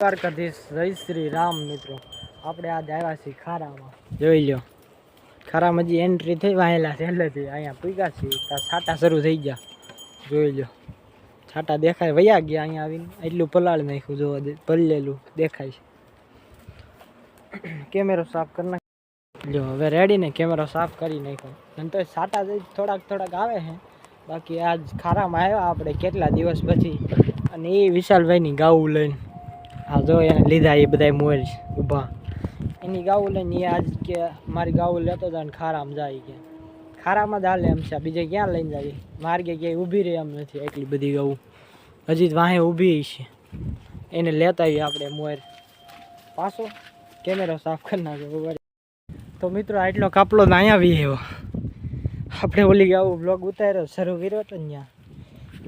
દ્વારકાધીશ જય શ્રી રામ મિત્રો. આપણે આજ આવ્યા છીએ ખારામાં. જોઈ લ્યો. ખારામાં હજી એન્ટ્રી થઈ વાયેલા છેલ્લેથી અહીંયા પૂગ્યા છીએ. ત્યાં છાટા શરૂ થઈ ગયા. જોઈ લ્યો. છાટા દેખાય વયા ગયા અહીંયા આવીને. એટલું પલાળ નાખ્યું જોવા દે પલ્લેલું દેખાય છે. કેમેરો સાફ કરી નાખ જો હવે રેડી ને કેમેરો સાફ કરી નાખ્યો. અને તો છાટા જ થોડાક થોડાક આવે છે. બાકી આજ ખારામાં આવ્યા આપણે કેટલા દિવસ પછી. અને એ વિશાલભાઈની ગાવું લઈને. હા જો એને લીધા એ બધા મોર ઊભા. એની ગાવું લઈને એ આજ કે મારી ગાવું લેતો હતો ને ખારામાં જાય કે. ખારામાં જ હાલે એમ છે. બીજે ક્યાં લઈને જાય? માર્ગે ક્યાંય ઊભી રહે એમ નથી એટલી બધી ગાવું હજી વાહે ઊભી છે. એને લેતા આવીએ આપણે મોર. પાછો કેમેરો સાફ કરી નાખ્યો બરાબર તો મિત્રો આટલો કાપલો તો અહીંયા આવી એવો આપણે ઓલી ગાવું બ્લોગ ઉતાર્યો, શરૂ કર્યો હતો ત્યાં.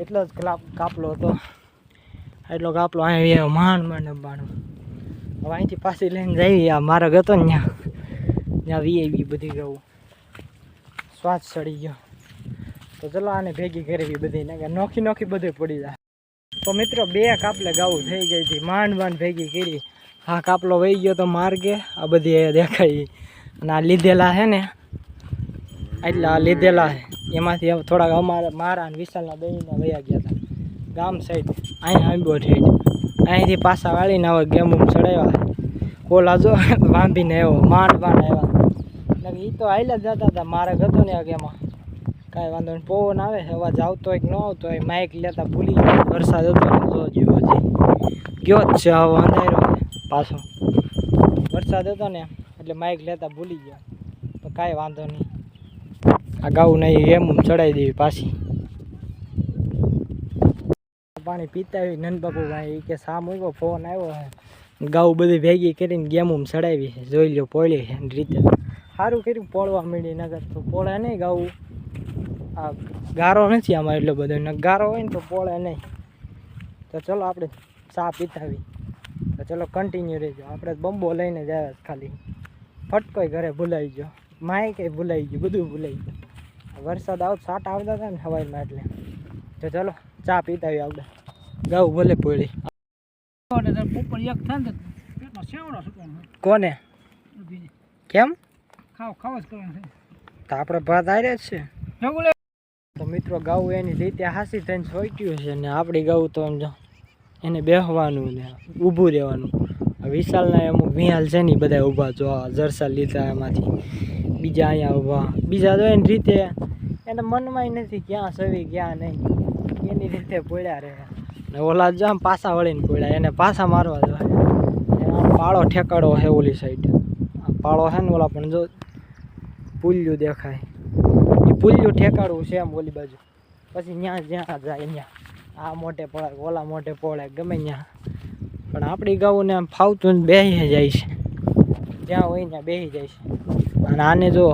એટલો જ કાપલો હતો. એટલો કાપલો અહીંયા આવ્યો માંડ માંડ અંબાણું. હવે અહીંથી પાછી લઈને જઈએ, આ મારો હતો ને ત્યાં. ત્યાં વીઆઈવી બધી ગયું શ્વાસ ચડી ગયો. તો ચલો આને ભેગી કરવી બધી નોખી નોખી બધું પડી જાય. તો મિત્રો, બે કાપલે ગાવું થઈ ગઈ હતી. માંડ માંડ ભેગી કરી. હા કાપલો વહી ગયો તો માર્ગે. આ બધી દેખાઈ. અને આ લીધેલા છે ને એટલા આ લીધેલા છે એમાંથી થોડાક અમારા મારા અને વિશાલના દહીંના વયા ગયા હતા. ગામ સાઈડ અહીંયા આંબો ઠેઠ અહીંથી પાછા વાળીને હવે ગેમ ચડાવ્યા. કોલા જો વાંભીને આવ્યો, માંડ માંડ આવ્યા. એ તો હાલ્યા જ જતા હતા, મારે હતો ને આગેમાં કાંઈ વાંધો નહીં, પવન આવે, અવાજ આવતો હોય કે ન આવતો હોય માઇક લેતા ભૂલી ગયો. વરસાદ હતો ને જોજો હજી ગયો જ છે, હવે અંધારો છે પાછો. વરસાદ હતો ને, એટલે માઇક લેતા ભૂલી ગયા. તો કાંઈ વાંધો નહીં. આ ગાઉ નહીં એમ ચડાવી દેવી પાછી. પાણી પીતા હોય નંદબાપુ ભાઈ કે સામ મૂક્યો ફોન આવ્યો ગાઉ બધી ભેગી કરીને ગેમ ઉમ ચડાવી જોઈ લ્યો પોળી રીતે. સારું કર્યું પોળવા મળી નગર તો પોળે નહીં ગાવું આ ગારો નથી આમાં એટલો બધો. ને ગારો હોય ને તો પોળે નહીં. તો ચલો આપણે ચા પીતાવી. તો ચલો કન્ટિન્યુ રહેજો. આપણે બંબો લઈને જ આવ્યા ખાલી. ફટકોય ઘરે ભૂલાઈ ગયો. માય કંઈ ભૂલાઈ ગયું, બધું ભૂલાઈ ગયું. વરસાદ આવતો સાટા આવતા હતા ને હવાઈમાં એટલે. તો ચલો ચા પીતાવી આપણે. ગાઉ ભલે પડી. ઉપર એક થાય તો પેટમાં સેવડો સુકવાનો કોને? કેમ? ખાવ ખાવ જ કરવાનું છે. તો આપણે ભાત આરે જ છે. તો મિત્રો ગાઉ એની રીતે હાસી થઈને સોટ્યું છે ને આપણી ગાઉ તો એમ જો એને બેસવાનું ને ઊભું રહેવાનું. વિશાલના અમુક વિહાલ છે ને બધા ઊભા જો જરસા લીધા એમાંથી. બીજા અહીંયા ઊભા. બીજા તો એની રીતે એને મનમાંય નથી ક્યાં સવી ક્યાં નહીં. એની રીતે પડ્યા રહે. ને ઓલા જામ પાછા વળીને પડ્યા, એને પાછા મારવા જવા પાળો ઠેકાડો છે ઓલી સાઈડ પાળો છે ને ઓલા, પણ જો પુલ્યું દેખાય. એ પુલ્યું ઠેકાડવું છે એમ ઓલી બાજુ. પછી ત્યાં જ્યાં જાય ત્યાં આ મોટે પડાય ઓલા મોટે પડાય ગમે ત્યાં પણ આપણી ગાઉને આમ ફાવતું ને બેસી જાય છે. જ્યાં હોય ત્યાં બેસી જાય છે. અને આને જો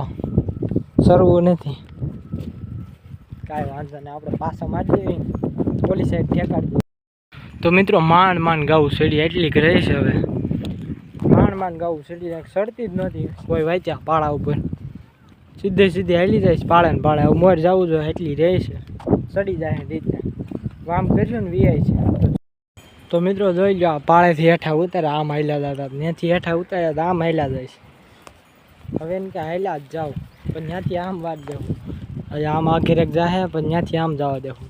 સરવું નથી. કાંઈ વાંધો નહીં, આપણે પાછા મારી દેવી ઓલી સાઈડ ઠેકાડી તો મિત્રો માંડ માંડ ગાઉ સડી એટલી જ રહે છે હવે. માંડ માંડ ગાઉ સડી સડતી જ નથી. કોઈ વાંચ્યા પાળા ઉપર. સીધે સીધે હેલી જાય છે પાળે ને પાળે. હવે જવું જોઈએ એટલી રહે છે. સડી જાય રીતે. વામ કરશું ને વીઆઈ છે. તો મિત્રો જોઈ લો પાળેથી હેઠા ઉતારે, આમ હાલ્યા જતા ત્યાંથી હેઠા ઉતાર્યા તો આમ હાલ્યા જાય છે. હવે એને કે હાલ્યા જ જાઓ, પણ ત્યાંથી આમ વાત દેવું હવે આમ આ ઘેરેક જાહે, પણ ત્યાંથી આમ જવા દેવું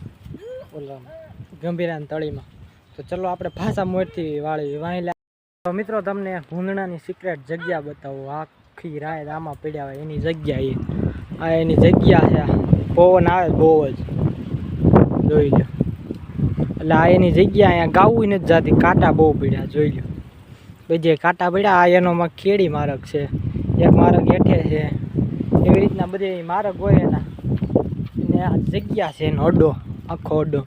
ઓલા ગંભીરાની તળીમાં. તો ચલો આપણે ભાષા મોરથી વાળી વાહિલા તો મિત્રો તમને ભૂંદણાની સિક્રેટ જગ્યા બતાવો. આખી રાત આમાં પડ્યા હોય એની જગ્યા એ. આ એની જગ્યા છે પવન આવે બહુ જ. જોઈ લો એટલે આ એની જગ્યા અહીંયા ગાવું નથી જાતી. કાંટા બહુ પડ્યા, જોઈ લો બીજે કાંટા પડ્યા, આ એનોમાં ખેડી માર્ગ છે. એક માર્ગ હેઠે છે. એવી રીતના બધી માર્ગ હોય એના. ને આ જગ્યા છે એનો અડ્ડો આખો અડ્ડો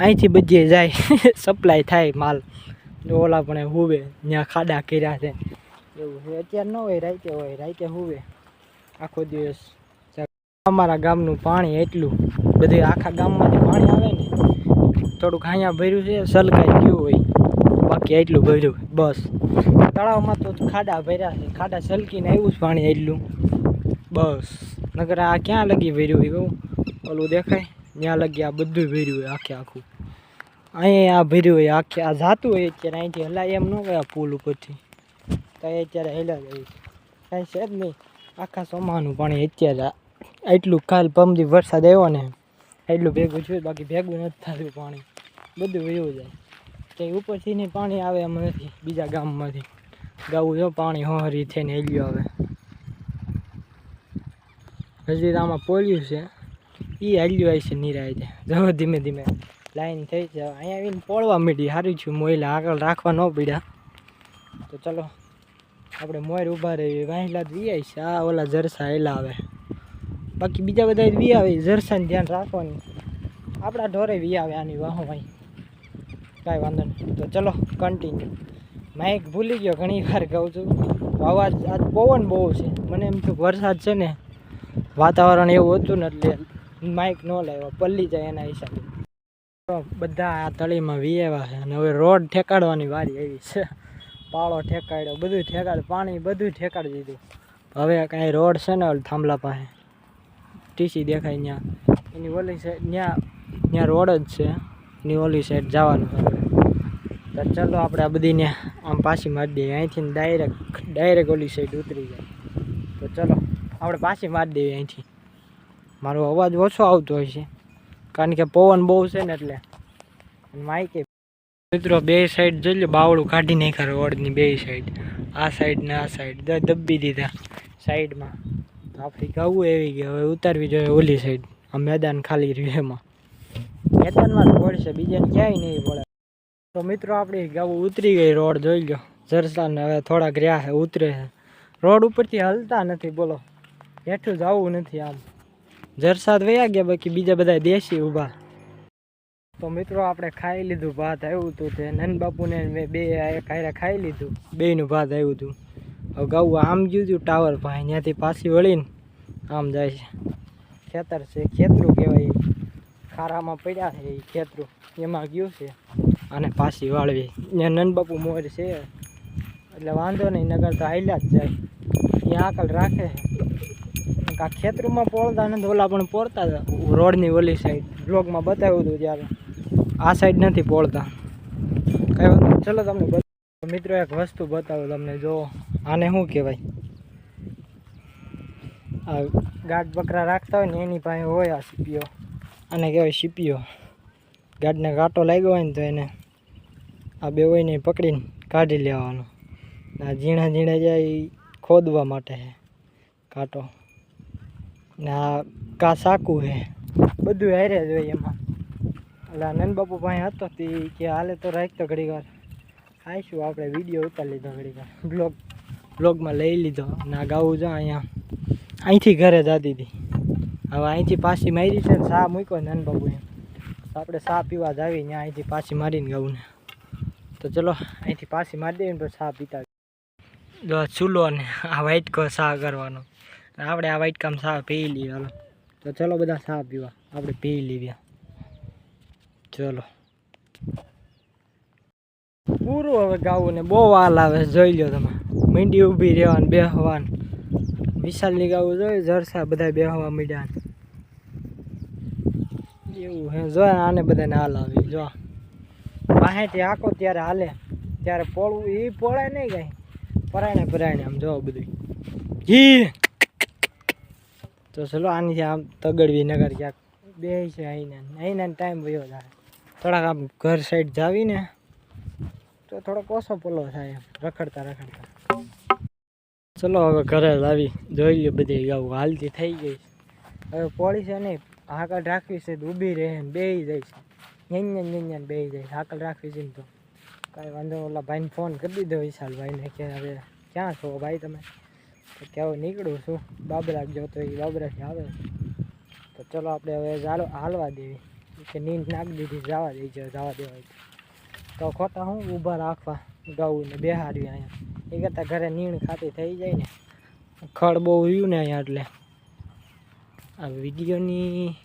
અહીંથી બધે જાય. સપ્લાય થાય માલ. ઓલા પણ હુવે ત્યાં ખાડા કર્યા છે. એવું અત્યારે ન હોય રાતે હોય, રાતે હુવે. આખો દિવસ. અમારા ગામનું પાણી એટલું. બધું આખા ગામમાંથી પાણી આવે ને, થોડુંક અહીંયા ભર્યું છે, સલકાઈ ગયું હોય. બાકી એટલું ભર્યું. બસ. તળાવમાં તો ખાડા ભર્યા છે. ખાડા સલકીને આવ્યું જ પાણી એટલું. બસ. નગર આ ક્યાં લગી ભર્યું એવું ઓલું દેખાય? ત્યાં લગી આ બધું ભર્યું હોય, આખે આખું. અહીંયા આ ભર્યું હોય, આખે આ જાતું હોય અત્યારે અહીંથી હલાય એમ ન ગયા પુલ ઉપરથી. તો એ અત્યારે હેલા જાય કાંઈ છે જ નહીં. આખા સોમાનું પાણી અત્યારે એટલું કાલ પમદી વરસાદ આવ્યો ને એટલું ભેગું થયું, બાકી ભેગું નથી થતું પાણી. બધું વયું જાય. તે ઉપરથી ને પાણી આવે એમ નથી, બીજા ગામમાંથી. ગાવું જો પાણી હોહરી થઈને હેલ્યું આવે. હજી આમાં પોલ્યું છે. એ હાલ્યું આવી છે નિરાય. જવો ધીમે ધીમે લાઈન થઈ જાવ અહીંયા આવીને પોળવા મીડી. સારું છું, મોયલા આગળ રાખવા ન પડ્યા. તો ચલો, આપણે મોર ઊભા રહીએ. વાહિલા જ વી છે. આ ઓલા જરસા એલા આવે. બાકી બીજા બધા વી આવે. જરસાને ધ્યાન રાખવાનું. આપણા ઢોરે વી આવે આની વાહો ભાઈ કાંઈ વાંધો નહીં. તો ચલો કન્ટિન્યુ માઇક ભૂલી ગયો, ઘણી વાર કહું છું. અવાજ આજ પવન બહુ છે. મને એમ થયું વરસાદ છે ને, વાતાવરણ એવું હતું ને એટલે માઇક ન લાવ્યો પલ્લી જાય એના હિસાબે. બધા આ તળીમાં વિયેવા છે અને હવે રોડ ઠેકાડવાની વારી આવી છે. પાળો ઠેકાડ્યો બધું ઠેકાડ પાણી બધું ઠેકાડી દીધું. હવે કાંઈ રોડ છે ને થાંભલા પાસે. ટીસી દેખાય ત્યાં એની ઓલી સાઈડ ત્યાં ત્યાં રોડ જ છે. એની ઓલી સાઈડ જવાનું છે તો ચલો આપણે આ બધીને આમ પાછી મારી દઈએ. અહીંથી ડાયરેક્ટ ડાયરેક્ટ ઓલી સાઈડ ઉતરી જાય. તો ચલો, આપણે પાછી મારી દઈએ અહીંથી. મારો અવાજ ઓછો આવતો હોય છે. કારણ કે પવન બહુ છે ને એટલે. માઇકે મિત્રો બે સાઈડ જોઈ લો, બાવળું કાઢી નાખ્યા રોડની બે સાઈડ આ સાઈડ ને આ સાઈડ દબી દીધા સાઈડમાં. તો આપણી ગાવું એવી ગઈ હવે ઉતારવી જોઈએ ઓલી સાઈડ આ મેદાન ખાલી રહ્યું એમાં. મેદાનમાં જ પડશે, બીજાને ક્યાંય નહીં પડે. તો મિત્રો આપણી ગાવું ઉતરી ગઈ રોડ જોઈ લો. જરસાને હવે થોડાક રહ્યા છે, ઉતરે છે. રોડ ઉપરથી હલતા નથી, બોલો. હેઠું જવું નથી આમ. જરસાદ વયા ગયા, બાકી બીજા બધા દેશી ઊભા. તો મિત્રો, આપણે ખાઈ લીધું ભાત આવ્યું હતું તે નન બાપુને મેં બે કાયરા ખાઈ લીધું, બેયનું ભાત આવ્યું હતું. હવે ગાવું આમ ગયું હતું ટાવર પાસે, ત્યાંથી પાછી વળીને આમ જાય છે. ખેતર છે, ખેતરું કહેવાય. ખારામાં પડ્યા છે એ ખેતરું. એમાં ગયું છે. અને પાછી વાળવી. ત્યાં નનબાપુ મોર છે. એટલે વાંધો નહીં નગર તો હાલ્યા જ જાય. ત્યાં આગળ રાખે. આ ખેતરમાં પોળતા નથી, ઓલા પણ પોળતા હતા રોડની ઓલી સાઈડ બ્લોગમાં બતાવ્યું હતું ત્યારે. આ સાઈડ નથી પોળતા. કઈ નહીં. ચલો તમને મિત્રો એક વસ્તુ બતાવું તમને. જો, આને શું કહેવાય? આ ગાઢ બકરા રાખતા હોય ને, એની પાસે હોય આ સીપીઓ. આને કહેવાય સીપીઓ. ગાઢને કાંટો લાગ્યો હોય ને, તો એને આ બે હોય ને પકડીને કાઢી લેવાનો. આ ઝીણા ઝીણા જાય ખોદવા માટે છે કાંટો ને કા સાકું છે બધું હારે જ હોય એમાં. એટલે નંદ બાપુ પાસે હતો તે કે હાલે તો રાખતો ઘડી વાર. આવીશું આપણે વીડિયો ઉતારી લીધો ઘડી વાર. બ્લોગ, બ્લોગમાં લઈ લીધો. ના ગાવું જો અહીંયા. અહીંથી ઘરે જતી હતી હવે અહીંથી પાછી મારી છે ને સા મૂક્યો નંદબાબુએ તો આપણે સા પીવા જ આવી ત્યાં અહીંથી પાછી મારીને ગાવું ને. તો ચલો, અહીંથી પાછી મારી દઈએ ને પછી સા પીતા જો ચૂલો ને આ વાઇટકો સા કરવાનો. આપણે આ વાઇટકામ સા પી લઈએ, હાલો. તો ચલો બધા સા પીવા. આપણે પી લીવ્યા ચલો. પૂરું હવે ગાવું ને બહુ હાલ આવે જોઈ લો તમે. મીંડી ઊભી રહેવાનું, બેહવાનું. વિશાલની ગાવું જોઈએ જરસા બધા બેહવા મીડ્યા એવું હે, જો આને બધાને હાલ આવી, જો. વાહેથી આખો ત્યારે હાલે. ત્યારે પોળવું એ પોળે નહીં કાંઈ. પરાયણે પરાયણે આમ જો બધું જી તો ચલો આની આમ તગડવી નગર ક્યાંક બે છે અહીંના. અહીંના ટાઈમ વયો જાય. થોડાક આમ ઘર સાઈડ જાવીને તો થોડોક ઓછો પોલો થાય એમ. રખડતા રખડતા. ચલો હવે ઘરે લાવી જોઈ લ્યો બધી આવું હાલતી થઈ ગઈ હવે પોળી છે નહીં, હાકલ રાખવી છે તો ઊભી રહે ને બેહી જઈશ છે. યંજન યંજન બેહી જાય હાકલ રાખવી છે ને તો. કાંઈ વાંધો ઓલા ભાઈને ફોન કરી દીધો વિશાલભાઈને કે હવે ક્યાં છો ભાઈ તમે? તો કે હવે નીકળું છું. બાબરા જો તો એ બાબરાથી આવે તો ચલો આપણે હવે ચાલો હાલવા દેવી. કે નીંદ નાખી દીધી, જવા દઈ છે જવા દેવાય તો. ખોટા હું ઊભા રાખવા ગાઉં ને બેહાડવી અહીંયા. એ કરતાં ઘરે નીણ ખાતી થઈ જાય ને. ખડ બહુ રહ્યું ને અહીંયા એટલે. આ વિડીયોની